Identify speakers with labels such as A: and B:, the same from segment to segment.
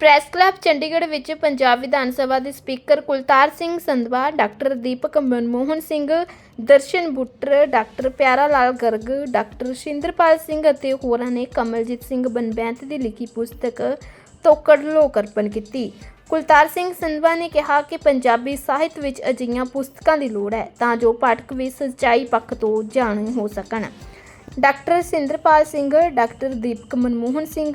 A: Press club Chandigarh ਵਿੱਚ ਪੰਜਾਬ ਵਿਧਾਨ ਸਭਾ ਦੇ speaker Kultar Singh Sandhwan, doctor Deepak Manmohan Singh, Darshan Buttar, doctor Piara Lal Garg, doctor Shinderpal Singh ਅਤੇ ਹੋਰਾਂ ਨੇ ਕਮਲਜੀਤ ਸਿੰਘ ਬਨਬੈਂਤ ਦੀ ਲਿਖੀ ਪੁਸਤਕ ਤੋਕੜ ਲੋਕ ਅਰਪਣ ਕੀਤੀ। ਕੁਲਤਾਰ ਸਿੰਘ ਸੰਧਵਾ ਨੇ ਕਿਹਾ ਕਿ ਪੰਜਾਬੀ ਸਾਹਿਤ ਵਿੱਚ ਅਜਿਹੀਆਂ ਪੁਸਤਕਾਂ ਦੀ ਲੋੜ ਹੈ, ਤਾਂ ਜੋ ਪਾਠਕ ਵੀ ਸੱਚਾਈ ਪੱਖ ਤੋਂ ਜਾਣੂ ਹੋ ਸਕਣ। Doctor Sinderpal Singh, doctor Deepak Manmohan Singh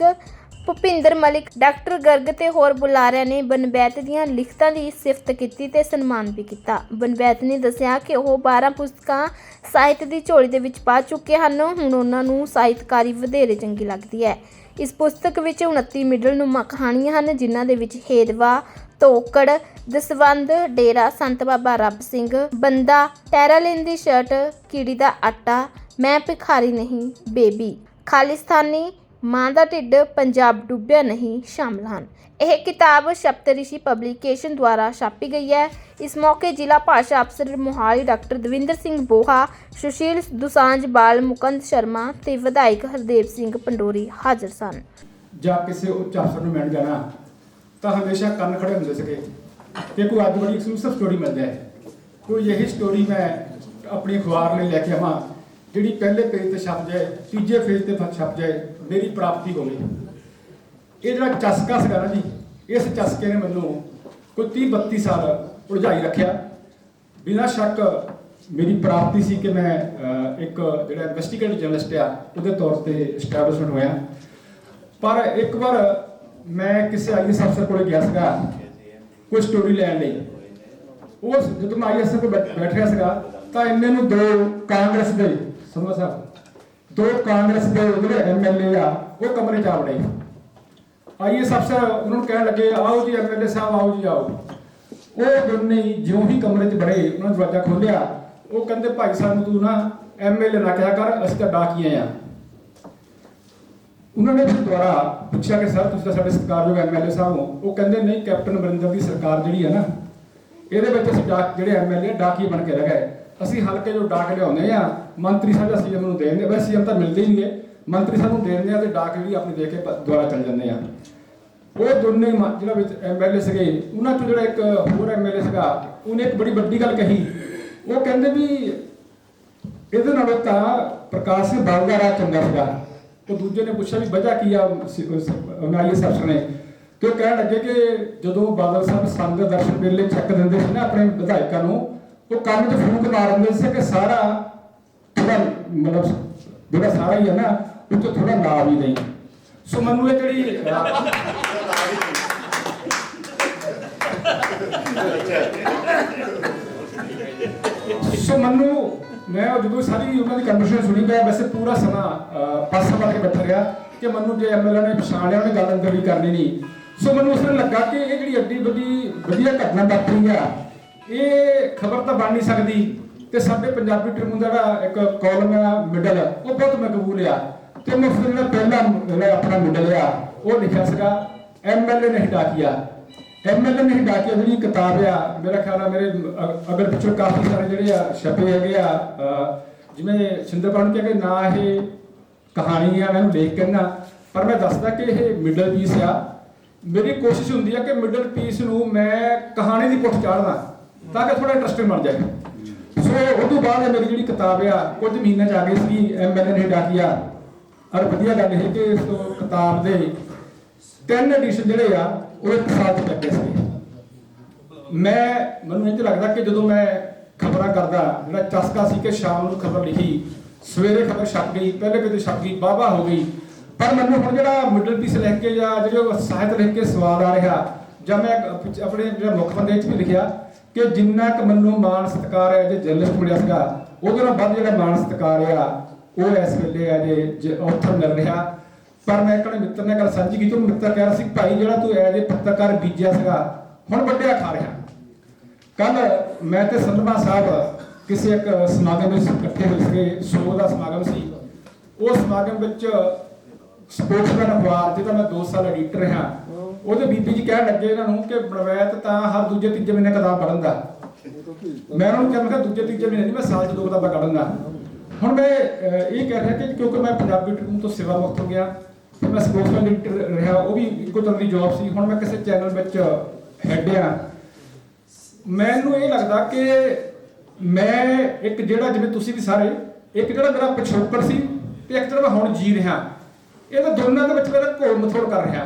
A: Bhupinder Malik, doctor Garg ਤੇ ਹੋਰ ਬੁਲਾਰਿਆਂ ਨੇ ਬਨਬੈਤ ਦੀਆਂ ਲਿਖਤਾਂ ਦੀ ਸਿਫਤ ਕੀਤੀ ਤੇ ਸਨਮਾਨ ਵੀ ਕੀਤਾ। ਬਨਬੈਤ ਨੇ ਦੱਸਿਆ ਕਿ ਉਹ 12 ਪੁਸਤਕਾਂ ਸਾਹਿਤ ਦੀ ਝੋਲੀ ਦੇ ਵਿੱਚ ਪਾ ਚੁੱਕੇ ਹਨ। ਹੁਣ ਉਹਨਾਂ ਨੂੰ ਸਾਹਿਤਕਾਰੀ ਵਧੇਰੇ ਚੰਗੀ ਲੱਗਦੀ ਹੈ। ਇਸ ਪੁਸਤਕ ਵਿੱਚ 29 ਮਿਡਲ ਨੂਮਾ ਕਹਾਣੀਆਂ ਹਨ, ਜਿਨ੍ਹਾਂ ਦੇ ਵਿੱਚ ਹੇਦਵਾ ਤੋਕੜ ਦਸਵੰਦ, ਡੇਰਾ, ਸੰਤ ਬਾਬਾ ਰੱਬ ਸਿੰਘ, ਬੰਦਾ ਟੈਰਾਲਿਨ ਦੀ ਸ਼ਰਟ, ਕੀੜੀ ਦਾ ਆਟਾ, ਮੈਂ ਭਿਖਾਰੀ ਨਹੀਂ, ਬੇਬੀ। ਖਾਲਿਸਤਾਨੀ ਮਾਂ ਦਾ ਢਿੱਡ ਪੰਜਾਬ ਡੁੱਬਿਆ ਨਹੀਂ ਸ਼ਾਮਲ ਹਨ। ਇਹ ਕਿਤਾਬ ਸ਼ਪਤਰਿਸ਼ੀ ਪਬਲੀਕੇਸ਼ਨ ਦੁਆਰਾ ਛਾਪੀ ਗਈ ਹੈ। ਇਸ ਮੌਕੇ ਜ਼ਿਲ੍ਹਾ ਭਾਸ਼ਾ ਅਫਸਰ ਮੋਹਾਲੀ ਡਾਕਟਰ ਦਵਿੰਦਰ ਸਿੰਘ ਬੋਹਾ, ਸੁਸ਼ੀਲ ਦੁਸਾਂਝ, ਬਾਲ ਮੁਕੰਦ ਸ਼ਰਮਾ ਤੇ ਵਿਧਾਇਕ ਹਰਦੇਵ ਸਿੰਘ ਪੰਡੋਰੀ ਹਾਜ਼ਰ ਸਨ।
B: ਜਾਂ ਕਿਸੇ ਉੱਚ ਅਫਸਰ ਨੂੰ ਮਿਲਣ ਜਾਣਾ, ਤਾਂ ਹਮੇਸ਼ਾ ਕੰਨ ਖੜੇ ਹੁੰਦੇ ਸੀਗੇ ਕਿ ਕੋਈ ਅੱਜ ਬੜੀ ਐਕਸਕਲੂਸਿਵ ਸਟੋਰੀ ਮਿਲ ਜਾਏ ਕੋਈ ਇਹੀ ਸਟੋਰੀ ਮੈਂ ਆਪਣੀ ਅਖਬਾਰ ਲਈ ਲੈ ਕੇ ਆਵਾਂ, ਜਿਹੜੀ ਪਹਿਲੇ ਪੇਜ ਤੇ ਛਪ ਜਾਏ, ਤੀਜੇ ਪੇਜ ਤੇ ਛਪ ਜਾਏ ਮੇਰੀ ਪ੍ਰਾਪਤੀ ਹੋਵੇ। ਇਹ ਜਿਹੜਾ ਚਸਕਾ ਸੀਗਾ ਨਾ ਜੀ, ਇਸ ਚਸਕੇ ਨੇ ਮੈਨੂੰ ਕੋਈ 30 32 ਸਾਲ ਉਲਝਾਈ ਰੱਖਿਆ। ਬਿਨਾਂ ਸ਼ੱਕ ਮੇਰੀ ਪ੍ਰਾਪਤੀ ਸੀ ਕਿ ਮੈਂ ਇੱਕ ਜਿਹੜਾ ਇਨਵੈਸਟੀਗੇਟਿਵ ਜਰਨਲਿਸਟ ਆ, ਉਹਦੇ ਤੌਰ ਤੇ ਐਸਟੈਬਲਿਸ਼ਮੈਂਟ ਹੋਇਆ। ਪਰ ਇੱਕ ਵਾਰ ਮੈਂ ਕਿਸੇ ਆਈਐਸ ਅਫਸਰ ਕੋਲੇ ਗਿਆ ਸੀਗਾ, ਕੋਈ ਸਟੋਰੀ ਲੈਣ ਲਈ। ਉਸ ਜਦੋਂ ਮੈਂ ਆਈਐਸ ਕੋਲ ਬੈਠ- ਬੈਠਿਆ ਸੀਗਾ, ਤਾਂ ਇੰਨੇ ਨੂੰ ਦੋ ਕਾਂਗਰਸ ਦੇ ਸਮਝ ਸਾਹਿਬ ਦੋ ਕਾਂਗਰਸ ਦੇ ਜਿਹੜੇ ਐਮਐਲਏ ਆ ਉਹ ਕਮਰੇ ਚ ਆ ਵੜੇ ਆਈਐਸ ਅਫਸਰ ਉਹਨਾਂ ਨੂੰ ਕਹਿਣ ਲੱਗੇ ਆਓ ਜੀ ਐਮਐਲਏ ਸਾਹਿਬ ਆਓ ਜੀ ਆਓ ਉਹ ਦੋਨੇ ਜਿਉਂ ਹੀ ਕਮਰੇ 'ਚ ਬੜੇ ਉਹਨਾਂ ਨੇ ਦਰਵਾਜ਼ਾ ਖੋਲ੍ਹਿਆ ਉਹ ਕਹਿੰਦੇ ਭਾਈ ਸਾਹਿਬ ਤੂੰ ਨਾ ਐਮਐਲਏ ਨਾ ਕਿਹਾ ਕਰ ਅਸੀਂ ਤਾਂ ਡਾਕੀਏ ਆ ਉਹਨਾਂ ਨੇ ਫਿਰ ਦੁਬਾਰਾ ਪੁੱਛਿਆ ਕਿ ਸਰ ਤੁਸੀਂ ਤਾਂ ਸਾਡੇ ਸਤਿਕਾਰਯੋਗ ਐਮਐਲਏ ਸਾਹਿਬ ਹੋ ਉਹ ਕਹਿੰਦੇ ਨਹੀਂ ਕੈਪਟਨ ਅਮਰਿੰਦਰ ਦੀ ਸਰਕਾਰ ਜਿਹੜੀ ਹੈ ਨਾ ਇਹਦੇ ਵਿੱਚ ਅਸੀਂ ਡਾਕ ਜਿਹੜੇ ਐਮਐਲਏ ਡਾਕੀ ਬਣ ਕੇ ਰਹਿ ਗਏ ਅਸੀਂ ਹਲਕੇ ਜੋ ਡਾਕ ਲਿਆਉਂਦੇ ਆ ਮੰਤਰੀ ਸਾਹਿਬ ਦਾ ਸੀਐਮ ਨੂੰ ਦੇ ਦਿੰਦੇ ਵੈਸੇ ਸੀਐਮ ਤਾਂ ਮਿਲਦੇ ਹੀ ਨਹੀਂਗੇ ਮੰਤਰੀ ਸਾਹਿਬ ਨੂੰ ਦੇ ਦਿੰਦੇ ਆ ਤੇ ਡਾਕ ਜਿਹੜੀ ਆਪਣੀ ਦੇ ਕੇ ਪ- ਚੱਲ ਜਾਂਦੇ ਆ। ਉਹ ਦੋਨੇ ਜਿਹੜਾ ਵਿੱਚ ਐਮਐਲਏ ਸੀਗੇ, ਉਹਨਾਂ ਚੋਂ ਜਿਹੜਾ ਇੱਕ ਹੋਰ ਐਮਐਲਏ ਸੀਗਾ, ਉਹਨੇ ਇੱਕ ਬੜੀ ਵੱਡੀ ਗੱਲ ਕਹੀ। ਉਹ ਕਹਿੰਦੇ ਵੀ ਇਹਦੇ ਨਾਲੋਂ ਤਾਂ ਪ੍ਰਕਾਸ਼ ਸਿੰਘ ਬਾਬੂ ਦਾ ਰਾਹ ਚੰਗਾ ਸੀਗਾ। ਉਹ ਦੂਜੇ ਨੇ ਪੁੱਛਿਆ ਵੀ ਵਜ੍ਹਾ ਕੀ ਆ ਅਨਾਈ ਅਫਸਰ ਨੇ ਤੇ ਉਹ ਕਹਿਣ ਲੱਗੇ ਕਿ ਜਦੋਂ ਬਾਦਲ ਸਾਹਿਬ ਸੰਗ ਦਰਸ਼ਨ ਵੇਲੇ ਚੱਕ ਦਿੰਦੇ ਸੀ ਨਾ ਆਪਣੇ ਵਿਧਾਇਕਾਂ ਨੂੰ, ਉਹ ਕੰਮ 'ਚ ਫੂਕ ਮਾਰ ਦਿੰਦੇ ਸੀ ਕਿ ਸਾਰਾ ਥੋੜਾ ਮਤਲਬ ਜਿਹੜਾ ਸਾਰਾ ਹੀ ਹੈ ਨਾ ਉਹ ਤੋਂ ਥੋੜਾ ਲਾ ਵੀ ਨਹੀਂ। ਸੋ ਮੈਨੂੰ ਇਹ ਜਿਹੜੀ ਸੋ ਮੈਨੂੰ ਮੈਂ ਜਦੋਂ ਸਾਰੀ ਉਹਨਾਂ ਦੀ ਕਨਵਰਸੇਸ਼ਨ ਸੁਣੀ ਮੈਂ ਵੈਸੇ ਪੂਰਾ ਸਮਾਂ ਪਾਸਾ ਮਾਰ ਕੇ ਬੈਠਾ ਰਿਹਾ ਕਿ ਮੈਨੂੰ ਜੇ ਐਮਐਲਏ ਨੇ ਪਛਾਣ ਲਿਆ ਉਹਨੇ ਗੱਲ ਅੰਦਰ ਵੀ ਕਰਨੀ ਨਹੀਂ। ਸੋ ਮੈਨੂੰ ਉਸ ਵੇਲੇ ਲੱਗਾ ਕਿ ਇਹ ਜਿਹੜੀ ਅੱਡੀ ਵੱਡੀ ਵਧੀਆ ਘਟਨਾ ਵਾਪਰੀ ਆ ਇਹ ਖਬਰ ਤਾਂ ਬਣ ਨਹੀਂ ਸਕਦੀ। ਤੇ ਸਾਡੇ ਪੰਜਾਬੀ ਟ੍ਰਿਬਿਊਨ ਦਾ ਜਿਹੜਾ ਇੱਕ ਕਾਲਮ ਆ ਮਿਡਲ ਉਹ ਬਹੁਤ ਮਕਬੂਲ ਆ। ਤੇ ਮੈਂ ਫਿਰ ਜਿਹੜਾ ਪਹਿਲਾ ਜਿਹੜਾ ਆਪਣਾ ਮਿਡਲ ਆ ਉਹ ਲਿਖਿਆ ਸੀਗਾ ਐਮਐਲਏ ਨੇ ਹਟਾ ਕੀਆ ਐਮਐਲਏ ਨੇ ਹਟਾ ਜਿਹੜੀ ਕਿਤਾਬ ਆ ਮੇਰਾ ਖਿਆਲ ਆ ਮੇਰੇ ਅ- ਅਗਰ ਪਿੱਛੋਂ ਕਾਫੀ ਸਾਰੇ ਜਿਹੜੇ ਆ ਛਪੇ ਹੈਗੇ ਆ ਅ, ਜਿਵੇਂ ਛਿੰਦਰਪਾਲ ਨੂੰ ਕਿਹਾ ਕਿ ਨਾ ਇਹ ਕਹਾਣੀ ਆ ਮੈਨੂੰ ਲੇਖ ਕਹਿੰਦਾ ਪਰ ਮੈਂ ਦੱਸਦਾ ਕਿ ਇਹ ਮਿਡਲ ਪੀਸ ਆ। ਮੇਰੀ ਕੋਸ਼ਿਸ਼ ਹੁੰਦੀ ਆ ਕਿ ਮਿਡਲ ਪੀਸ ਨੂੰ ਮੈਂ ਕਹਾਣੀ ਦੀ ਪੁੱਠ ਚਾੜਨਾ ਤਾਂ ਕਿ ਥੋੜਾ ਇੰਟਰਸਟਿੰਗ ਬਣ ਜਾਏ। ਸੋ ਉਹ ਤੋਂ ਬਾਅਦ ਮੇਰੀ ਜਿਹੜੀ ਕਿਤਾਬ ਆ, ਕੁਝ ਮਹੀਨੇ ਚ ਆ ਗਈ ਸੀ ਐਮਐਲਏ ਨੇ ਹਟਾ ਔਰ ਵਧੀਆ ਗੱਲ ਇਹ ਕਿ ਇਸ ਕਿਤਾਬ ਦੇ ਤਿੰਨ ਐਡੀਸ਼ਨ ਜਿਹੜੇ ਆ, ਉਹ ਇੱਕ ਸਾਲ ਚ ਲੱਗੇ ਸੀ। ਮੈਂ, ਮੈਨੂੰ ਇੰਝ ਲੱਗਦਾ ਕਿ ਜਦੋਂ ਮੈਂ ਖਬਰਾਂ ਕਰਦਾ, ਜਿਹੜਾ ਚਸਕਾ ਸੀ ਕਿ ਸ਼ਾਮ ਨੂੰ ਖਬਰ ਲਿਖੀ, ਸਵੇਰੇ ਖਬਰ ਛਪ ਗਈ, ਪਹਿਲੇ ਕਿਤੇ ਛਪ ਗਈ ਬਾਬਾ ਹੋ ਗਈ। ਪਰ ਮੈਨੂੰ ਹੁਣ ਜਿਹੜਾ ਮਿਡਲ ਪੀਸ ਲਿਖ ਕੇ ਜਾਂ ਜਿਹੜੇ ਸਾਹਿਤ ਲਿਖ ਕੇ ਸਵਾਲ ਆ ਰਿਹਾ, ਜਾਂ ਮੈਂ ਆਪਣੇ ਜਿਹੜਾ ਮੁੱਖ ਬੰਦੇ ਚ ਵੀ ਲਿਖਿਆ ਕਿ ਜਿੰਨਾ ਕੁ ਮੈਨੂੰ ਮਾਣ ਸਤਿਕਾਰ ਹੈ, ਜੇ ਜਰਨਲਿਸਟ ਮਿਲਿਆ ਸੀਗਾ, ਉਹਦੇ ਨਾਲ ਵੱਧ ਜਿਹੜਾ ਮਾਣ ਸਤਿਕਾਰ ਆ, ਉਹ ਇਸ ਵੇਲੇ ਆ ਜੇ ਆਥਰ ਮਿਲ ਰਿਹਾ। ਪਰ ਮੈਂ ਇੱਕ ਮਿੱਤਰ ਨੇ ਗੱਲ ਸਾਂਝੀ ਕੀਤੀ, ਉਹ ਮਿੱਤਰ ਕਹਿ ਰਿਹਾ ਸੀ, ਭਾਈ, ਜਿਹੜਾ ਤੂੰ ਐ ਜੇ ਪੱਤਰਕਾਰ ਬੀਜਿਆ ਸੀਗਾ, ਹੁਣ ਵੱਡਿਆ ਖਾ ਰਿਹਾ। ਕੱਲ ਮੈਂ ਤੇ ਸੰਧਵਾ ਸਾਹਿਬ ਕਿਸੇ ਇੱਕ ਸਮਾਗਮ ਵਿੱਚ ਇਕੱਠੇ ਹੋਏ ਸੀਗੇ ਸੋਗ ਦਾ ਸਮਾਗਮ ਸੀ। ਉਹ ਸਮਾਗਮ ਵਿੱਚ ਸਪੋਰਟਸਮੈਨ ਅਖਬਾਰ, ਜਿਹਦਾ ਮੈਂ 2 ਸਾਲ ਐਡੀਟਰ ਰਿਹਾ ਉਹਦੇ ਬੀਬੀ ਜੀ ਕਹਿਣ ਲੱਗੇ ਇਹਨਾਂ ਨੂੰ ਕਿ ਬਣਵੈਤ ਤਾਂ ਹਰ ਦੂਜੇ ਤੀਜੇ ਮਹੀਨੇ ਕਿਤਾਬ ਪੜ੍ਹਨ ਦਾ। ਮੈਂ ਉਹਨਾਂ ਨੂੰ ਕਿਹਾ ਦੂਜੇ ਤੀਜੇ ਮਹੀਨੇ ਨਹੀਂ, ਮੈਂ ਸਾਲ 'ਚ ਦੋ ਕਿਤਾਬਾਂ ਪੜ੍ਹਨ ਦਾ ਹੁਣ ਮੈਂ ਇਹ ਕਹਿ ਰਿਹਾ ਕਿ ਕਿਉਂਕਿ ਮੈਂ ਪੰਜਾਬੀ ਟ੍ਰਿਬਿਊਨ ਤੋਂ ਸੇਵਾ ਮੁਕਤ ਹੋ ਗਿਆ ਫਿਰ ਮੈਂ ਸਪੋਕਸਮੈਨ ਐਡੀਟਰ ਰਿਹਾ, ਉਹ ਵੀ ਇੱਕੋ ਤਰ੍ਹਾਂ ਦੀ ਜੌਬ ਸੀ। ਹੁਣ ਮੈਂ ਕਿਸੇ ਚੈਨਲ ਵਿੱਚ ਹੈਡ ਆ। ਮੈਨੂੰ ਇਹ ਲੱਗਦਾ ਕਿ ਮੈਂ ਇੱਕ ਜਿਹੜਾ, ਜਿਵੇਂ ਤੁਸੀਂ ਵੀ ਸਾਰੇ, ਇੱਕ ਜਿਹੜਾ ਮੇਰਾ ਪਿਛੋਕੜ ਸੀ, ਤੇ ਇੱਕ ਜਿਹੜਾ ਮੈਂ ਹੁਣ ਜੀ ਰਿਹਾ ਇਹ ਤਾਂ ਦੋਨਾਂ ਦੇ ਵਿੱਚ ਮੇਰਾ ਘੋਲ ਮਥੋੜ ਕਰ ਰਿਹਾ।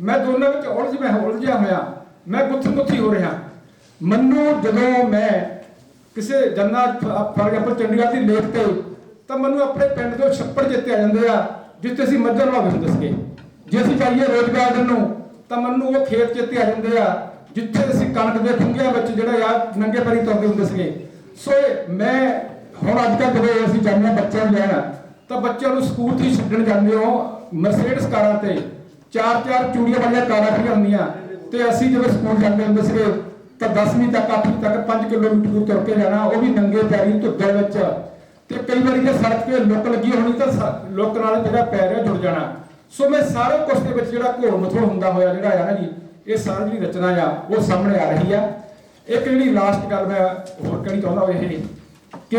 B: ਮੈਂ ਦੋਨਾਂ ਵਿੱਚ ਉਲਝ ਮੈਂ ਉਲਝਿਆ ਹੋਇਆ, ਮੈਂ ਗੁੱਥਮ ਗੁੱਥੀ ਹੋ ਰਿਹਾ। ਮੈਨੂੰ ਜਦੋਂ ਮੈਂ ਕਿਸੇ ਜੰਨਾ ਫਾਰ ਐਗਜ਼ਾਮਪਲ ਚੰਡੀਗੜ੍ਹ ਦੀ ਲੇਕ ਤੇ, ਤਾਂ ਮੈਨੂੰ ਆਪਣੇ ਪਿੰਡ ਤੋਂ ਛੱਪੜ ਜਿੱਤੇ ਆ ਜਾਂਦੇ ਆ, ਜਿੱਥੇ ਅਸੀਂ ਮੱਝਾਂ ਨਵਾਉਂਦੇ ਹੁੰਦੇ ਸੀਗੇ। ਜੇ ਅਸੀਂ ਜਾਈਏ ਰੋਜ਼ ਗਾਰਡਨ ਨੂੰ, ਤਾਂ ਮੈਨੂੰ ਉਹ ਖੇਤ ਚਿੱਤੇ ਆ ਜਾਂਦੇ ਆ, ਜਿੱਥੇ ਅਸੀਂ ਕਣਕ ਦੇ ਠੁੰਗਿਆਂ ਵਿੱਚ ਜਿਹੜਾ ਆ ਨੰਗੇ ਪੈਰੀ ਤੁਰਦੇ ਹੁੰਦੇ ਸੀਗੇ। ਸੋ ਮੈਂ ਹੁਣ ਅੱਜ ਕੱਲ੍ਹ ਜਦੋਂ ਅਸੀਂ ਜਾਂਦੇ ਹਾਂ ਬੱਚਿਆਂ ਨੂੰ ਲੈਣ, ਤਾਂ ਬੱਚਿਆਂ ਨੂੰ ਸਕੂਲ 'ਚ ਹੀ ਛੱਡਣ ਜਾਂਦੇ ਹੋ ਮਰਸੀਡੀਜ਼ ਕਾਰਾਂ ਤੇ। ਚਾਰ ਚਾਰ ਚੂੜੀਆਂ ਵਾਲੀਆਂ ਕਾਰਾਂ ਖੜੀਆਂ ਹੁੰਦੀਆਂ। ਤੇ ਅਸੀਂ ਜਦੋਂ ਸਕੂਲ ਜਾਂਦੇ ਹੁੰਦੇ ਸੀਗੇ, ਤਾਂ 10ਵੀਂ ਤੱਕ 8ਵੀਂ ਤੱਕ 5 ਕਿਲੋਮੀਟਰ ਦੂਰ ਤੁਰ ਕੇ ਜਾਣਾ, ਉਹ ਵੀ ਨੰਗੇ ਪੈਰੀ ਧੁੱਪੇ ਵਿੱਚ। ਤੇ ਕਈ ਵਾਰੀ ਜੇ ਸੜਕ ਤੇ ਲੁੱਕ ਲੱਗੀ ਹੋਣੀ, ਤਾਂ ਲੁੱਕ ਨਾਲ ਜਿਹੜਾ ਪੈਰ ਹੈ ਜੁੜ ਜਾਣਾ। ਸੋ ਮੈਂ ਸਾਰੇ ਕੁਛ ਦੇ ਵਿੱਚ ਜਿਹੜਾ ਘੋਲ ਮਥੋੜ ਹੁੰਦਾ ਹੋਇਆ, ਜਿਹੜਾ ਆ ਨਾ ਜੀ, ਇਹ ਸਾਰੀ ਜਿਹੜੀ ਰਚਨਾ ਆ, ਉਹ ਸਾਹਮਣੇ ਆ ਰਹੀ ਆ। ਇੱਕ ਜਿਹੜੀ ਲਾਸਟ ਗੱਲ ਮੈਂ ਹੋਰ ਕਹਿਣੀ ਚਾਹੁੰਦਾ ਉਹ ਇਹ, ਕਿ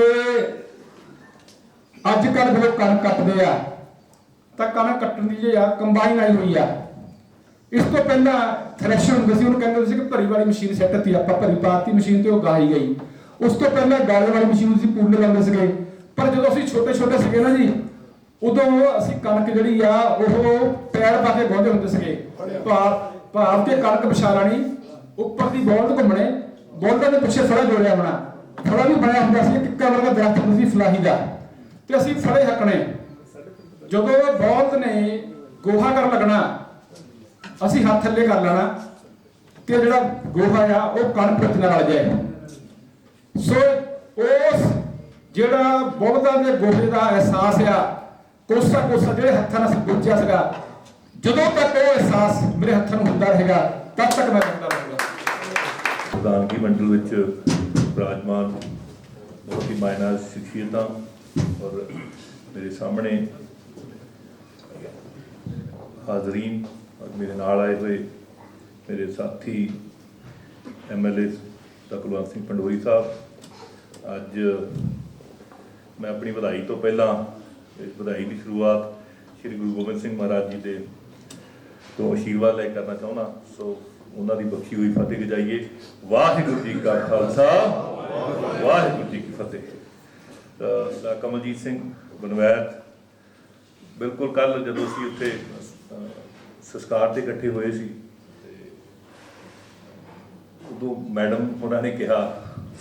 B: ਅੱਜ ਕੱਲ੍ਹ ਲੋਕ ਕਣਕ ਕੱਟਦੇ ਆ ਤਾਂ ਕਣਕ ਕੱਟਣ ਦੀ ਜੇ ਆ, ਕੰਬਾਈਨ ਆਈ ਹੋਈ ਆ। ਇਸ ਤੋਂ ਪਹਿਲਾਂ ਥ੍ਰੈਸ਼ਰ ਹੁੰਦੇ ਸੀ, ਉਹਨੂੰ ਕਹਿੰਦੇ ਸੀ ਕਿ ਭਰੀ ਵਾਲੀ ਮਸ਼ੀਨ ਸੈੱਟ ਤੀ ਆਪਾਂ ਭਰੀ ਪਾਤੀ ਮਸ਼ੀਨ ਤੇ ਉਹ ਗਾਈ ਗਈ। ਉਸ ਤੋਂ ਪਹਿਲਾਂ ਗਾਲੇ ਵਾਲੀ ਮਸ਼ੀਨ ਸੀ ਪੂਲੇ ਲਾਉਂਦੇ ਸੀਗੇ। ਪਰ ਜਦੋਂ ਅਸੀਂ ਛੋਟੇ ਛੋਟੇ ਸੀਗੇ ਨਾ ਜੀ, ਉਦੋਂ ਅਸੀਂ ਕਣਕ ਜਿਹੜੀ ਆ, ਉਹ ਪੈਰ ਪਾ ਕੇ ਗੋਹਦੇ ਹੁੰਦੇ ਸੀਗੇ। ਭਾਰ ਭਾਰ ਤੇ ਕਣਕ ਵਿਛਾ ਉੱਪਰ ਦੀ ਬੋਲਦ ਘੁੰਮਣੇ, ਬੋਲਦਾਂ ਦੇ ਪਿੱਛੇ ਫੜਾ ਜੋੜਿਆ ਹੋਣਾ ਫੜਾ ਵੀ ਬਣਿਆ ਹੁੰਦਾ ਸੀ ਕਿੱਕਾ ਵਰਗਾ ਦਰਖਤ ਹੁੰਦਾ ਸੀ ਫਲਾਹੀ ਦਾ। ਤੇ ਅਸੀਂ ਫੜੇ ਹੱਕਣੇ। ਜਦੋਂ ਇਹ ਬੋਲਦ ਨੇ ਗੋਹਾ ਕਰਨ ਲੱਗਣਾ, ਅਸੀਂ ਹੱਥ ਥੱਲੇ ਕਰ ਲੈਣਾ ਕਿ ਜਿਹੜਾ ਗੋਹਾ ਆ, ਉਹ ਕਣਕ ਵਿੱਚ ਨਾ ਰਲ ਜਾਏ। ਸੋ ਉਸ ਜਿਹੜਾ ਬੋਲਦਾਂ ਦੇ ਗੋਹੇ ਦਾ ਅਹਿਸਾਸ ਆ ਕੋਸਾ ਕੋਸਾ ਜਿਹੜੇ ਹੱਥਾਂ ਨਾਲ ਬੁੱਝਿਆ ਸੀਗਾ। ਜਦੋਂ ਤੱਕ ਉਹ ਅਹਿਸਾਸ ਮੇਰੇ ਹੱਥਾਂ ਨੂੰ ਹੁੰਦਾ ਰਹੇਗਾ, ਤਦ ਤੱਕ ਮੈਂ ਕਰਦਾ ਰਹੂੰਗਾ।
C: ਪ੍ਰਧਾਨਗੀ ਮੰਡਲ ਵਿੱਚ ਵਿਰਾਜਮਾਨ ਬਹੁਤ ਹੀ ਮਾਇਨਾ ਸ਼ਖਸੀਅਤਾਂ ਔਰ ਮੇਰੇ ਸਾਹਮਣੇ ਹਾਜ਼ਰੀਨ ਔਰ ਮੇਰੇ ਨਾਲ ਆਏ ਹੋਏ ਮੇਰੇ ਸਾਥੀ ਐਮਐਲਏ ਕੁਲਵੰਤ ਸਿੰਘ ਪੰਡੋਰੀ ਸਾਹਿਬ। ਅੱਜ ਮੈਂ ਆਪਣੀ ਵਧਾਈ ਤੋਂ ਪਹਿਲਾਂ ਇਸ ਵਧਾਈ ਦੀ ਸ਼ੁਰੂਆਤ ਸ੍ਰੀ ਗੁਰੂ ਗੋਬਿੰਦ ਸਿੰਘ ਮਹਾਰਾਜ ਜੀ ਦੇ ਤੋਂ ਆਸ਼ੀਰਵਾਦ ਲੈ ਕੇ ਕਰਨਾ ਚਾਹੁੰਦਾ। ਸੋ ਉਹਨਾਂ ਦੀ ਬਖਸ਼ੀ ਹੋਈ ਫਤਿਹ ਗਜਾਈਏ ਵਾਹਿਗੁਰੂ ਜੀ ਕਾ ਖਾਲਸਾ, ਵਾਹਿਗੁਰੂ ਜੀ ਕੀ ਫਤਿਹ। ਕਮਲਜੀਤ ਸਿੰਘ ਬਨਵੈਤ, ਬਿਲਕੁਲ ਕੱਲ ਜਦੋਂ ਅਸੀਂ ਉੱਥੇ ਸੰਸਕਾਰ ਤੇ ਇਕੱਠੇ ਹੋਏ ਸੀ। ਤੇ ਉਦੋਂ ਮੈਡਮ ਉਹਨਾਂ ਨੇ ਕਿਹਾ,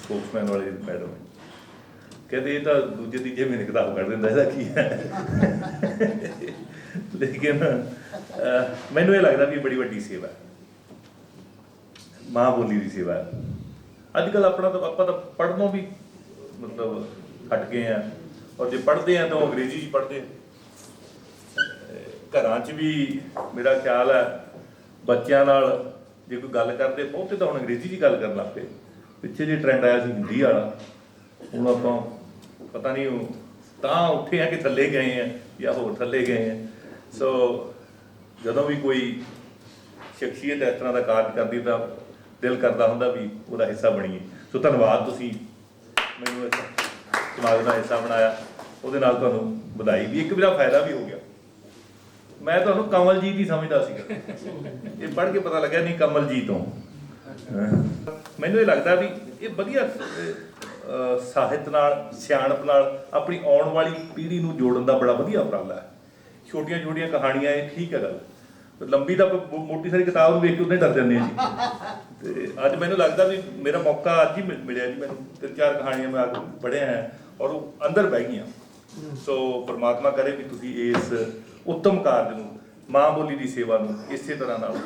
C: ਸਪੋਕਸਮੈਨ ਵਾਲੇ ਮੈਡਮ, ਕਹਿੰਦੇ ਇਹ ਤਾਂ ਦੂਜੇ ਤੀਜੇ ਮਹੀਨੇ ਕਿਤਾਬ ਕੱਢ ਦਿੰਦਾ, ਇਹਦਾ ਕੀ ਹੈ? ਲੇਕਿਨ ਮੈਨੂੰ ਇਹ ਲੱਗਦਾ ਵੀ ਬੜੀ ਵੱਡੀ ਸੇਵਾ ਹੈ। ਮਾਂ ਬੋਲੀ ਦੀ ਸੇਵਾ ਹੈ। ਅੱਜ ਕੱਲ ਆਪਣਾ ਤਾਂ, ਆਪਾਂ ਤਾਂ ਪੜ੍ਹਨੋਂ ਵੀ ਮਤਲਬ ਹਟ ਗਏ ਆ ਔਰ ਜੇ ਪੜਦੇ ਆ ਤਾਂ ਉਹ ਅੰਗਰੇਜ਼ੀ 'ਚ ਪੜ੍ਹਦੇ ਆ ਘਰਾਂ 'ਚ ਵੀ ਮੇਰਾ ਖਿਆਲ ਹੈ ਬੱਚਿਆਂ ਨਾਲ ਜੇ ਕੋਈ ਗੱਲ ਕਰਦੇ ਬਹੁਤੇ ਤਾਂ ਹੁਣ ਅੰਗਰੇਜ਼ੀ 'ਚ ਗੱਲ ਕਰਨ ਲੱਗ ਪਏ। ਪਿੱਛੇ ਜੇ ਟ੍ਰੈਂਡ ਆਇਆ ਸੀ ਹਿੰਦੀ ਵਾਲਾ, ਹੁਣ ਆਪਾਂ ਪਤਾ ਨਹੀਂ ਤਾਂ ਉੱਠੇ ਆ ਕਿ ਥੱਲੇ ਗਏ ਆ ਜਾਂ ਹੋਰ ਥੱਲੇ ਗਏ ਆ। ਸੋ ਜਦੋਂ ਵੀ ਕੋਈ ਸ਼ਖਸੀਅਤ ਇਸ ਤਰ੍ਹਾਂ ਦਾ ਕਾਰਜ ਕਰਦੀ ਤਾਂ ਦਿਲ ਕਰਦਾ ਹੁੰਦਾ ਵੀ ਉਹਦਾ ਹਿੱਸਾ ਬਣੀਏ। ਸੋ ਧੰਨਵਾਦ ਤੁਸੀਂ ਮੈਨੂੰ ਇਸ ਸਮਾਗਮ ਦਾ ਹਿੱਸਾ ਬਣਾਇਆ। ਉਹਦੇ ਨਾਲ ਤੁਹਾਨੂੰ ਵਧਾਈ ਵੀ, ਇੱਕ ਮੇਰਾ ਫਾਇਦਾ ਵੀ ਹੋ ਗਿਆ। ਮੈਂ ਤੁਹਾਨੂੰ ਕਮਲਜੀਤ ਹੀ ਸਮਝਦਾ ਸੀਗਾ। ਇਹ ਪੜ੍ਹ ਕੇ ਪਤਾ ਲੱਗਿਆ ਨਹੀਂ ਕਮਲਜੀਤ ਤੋਂ। ਮੈਨੂੰ ਇਹ ਲੱਗਦਾ ਵੀ ਇਹ ਵਧੀਆ ਸਾਹਿਤ ਨਾਲ ਸਿਆਣਪ ਨਾਲ ਆਪਣੀ ਆਉਣ ਵਾਲੀ ਪੀੜ੍ਹੀ ਨੂੰ ਜੋੜਨ ਦਾ ਬੜਾ ਵਧੀਆ ਉਪਰਾਲਾ ਹੈ। ਛੋਟੀਆਂ ਛੋਟੀਆਂ ਕਹਾਣੀਆਂ ਇਹ ਠੀਕ ਹੈ ਗੱਲ। ਲੰਬੀ ਤਾਂ ਮੋਟੀ ਸਾਰੀ ਕਿਤਾਬ ਨੂੰ ਵੇਖ ਕੇ ਉਹਨੇ ਡਰ ਜਾਂਦੇ ਆ ਜੀ। ਤੇ ਅੱਜ ਮੈਨੂੰ ਲੱਗਦਾ ਵੀ ਮੇਰਾ ਮੌਕਾ ਅੱਜ ਹੀ ਮਿਲ- ਮਿਲਿਆ ਜੀ। ਮੈਨੂੰ ਤਿੰਨ ਚਾਰ ਕਹਾਣੀਆਂ ਮੈਂ ਪੜ੍ਹਿਆ ਹੈ ਔਰ ਉਹ ਅੰਦਰ ਬਹਿ ਗਈਆਂ। ਸੋ ਪ੍ਰਮਾਤਮਾ ਕਰੇ ਵੀ ਤੁਸੀਂ ਇਸ ਉੱਤਮ ਕਾਰਜ ਨੂੰ, ਮਾਂ ਬੋਲੀ ਦੀ ਸੇਵਾ ਨੂੰ ਇਸੇ ਤਰ੍ਹਾਂ ਨਾਲ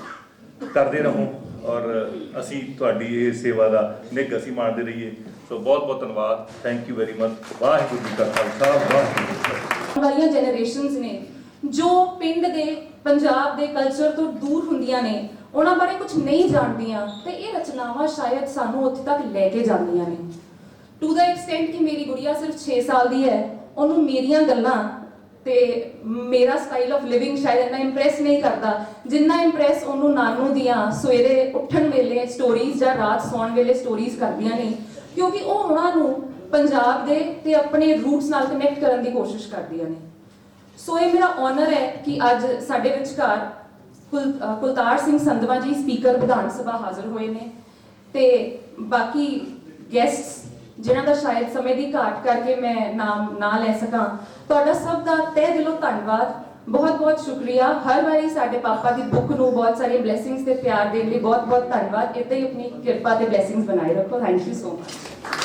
C: ਕਰਦੇ ਰਹੋ ਔਰ ਅਸੀਂ ਤੁਹਾਡੀ ਇਹ ਸੇਵਾ ਦਾ ਨਿੱਘ ਅਸੀਂ ਮਾਣਦੇ ਰਹੀਏ। ਸੋ ਬਹੁਤ ਬਹੁਤ ਧੰਨਵਾਦ। Thank you very much Waheguru ji ਕਾ ਖਾਲਸਾ, ਵਾਹਿਗੁਰੂ ਜੀ ਕੀ ਫਤਿਹ।
D: ਵਾਲੀਆਂ ਜਨਰੇਸ਼ਨਸ ਨੇ, ਜੋ ਪਿੰਡ ਦੇ, ਪੰਜਾਬ ਦੇ ਕਲਚਰ ਤੋਂ ਦੂਰ ਹੁੰਦੀਆਂ ਨੇ, ਉਹਨਾਂ ਬਾਰੇ ਕੁਝ ਨਹੀਂ ਜਾਣਦੀਆਂ ਤੇ ਇਹ ਰਚਨਾਵਾਂ ਸ਼ਾਇਦ ਸਾਨੂੰ ਉੱਥੇ ਤੱਕ ਲੈ ਕੇ ਜਾਂਦੀਆਂ ਨੇ। ਟੂ ਦਾ ਐਕਸਟੈਂਟ ਕਿ ਮੇਰੀ ਗੁੜੀਆ ਸਿਰਫ 6 ਸਾਲ ਦੀ ਹੈ, ਉਹਨੂੰ ਮੇਰੀਆਂ ਗੱਲਾਂ ਤੇ ਮੇਰਾ ਸਟਾਈਲ ਆਫ ਲਿਵਿੰਗ ਸ਼ਾਇਦ ਇੰਨਾ ਇੰਪ੍ਰੈਸ ਨਹੀਂ ਕਰਦਾ। ਜਿੰਨਾ ਇੰਪ੍ਰੈਸ ਉਹਨੂੰ ਨਾਨੂ ਦੀਆਂ ਸਵੇਰੇ ਉੱਠਣ ਵੇਲੇ ਸਟੋਰੀਜ਼ ਜਾਂ ਰਾਤ ਸੌਣ ਵੇਲੇ ਸਟੋਰੀਜ਼ ਕਰਦੀਆਂ ਨੇ, ਕਿਉਂਕਿ ਉਹ ਉਹਨਾਂ ਨੂੰ ਪੰਜਾਬ ਦੇ ਤੇ ਆਪਣੇ ਰੂਟਸ ਨਾਲ ਕਨੈਕਟ ਕਰਨ ਦੀ ਕੋਸ਼ਿਸ਼ ਕਰਦੀਆਂ ਨੇ। ਸੋ ਇਹ ਮੇਰਾ ਆਨਰ ਹੈ ਕਿ ਅੱਜ ਸਾਡੇ ਵਿਚਕਾਰ ਕੁਲ ਕੁਲਤਾਰ ਸਿੰਘ ਸੰਧਵਾ ਜੀ ਸਪੀਕਰ ਵਿਧਾਨ ਸਭਾ ਹਾਜ਼ਰ ਹੋਏ ਨੇ ਤੇ ਬਾਕੀ ਗੈਸਟਸ ਜਿਨ੍ਹਾਂ ਦਾ ਸ਼ਾਇਦ ਸਮੇਂ ਦੀ ਘਾਟ ਕਰਕੇ ਮੈਂ ਨਾਮ ਨਾ ਲੈ ਸਕਾਂ। ਤੁਹਾਡਾ ਸਭ ਦਾ ਤਹਿ ਦਿਲੋਂ ਧੰਨਵਾਦ। ਬਹੁਤ ਬਹੁਤ ਸ਼ੁਕਰੀਆ। ਹਰ ਵਾਰੀ ਸਾਡੇ ਪਾਪਾ ਦੀ ਬੁੱਕ ਨੂੰ ਬਹੁਤ ਸਾਰੀਆਂ ਬਲੇਸਿੰਗਸ ਤੇ ਪਿਆਰ ਦੇਣ ਲਈ ਬਹੁਤ ਬਹੁਤ ਧੰਨਵਾਦ। ਇੱਦਾਂ ਹੀ ਆਪਣੀ ਕਿਰਪਾ ਤੇ ਬਲੇਸਿੰਗਸ ਬਣਾਏ ਰੱਖੋ। Thank you so much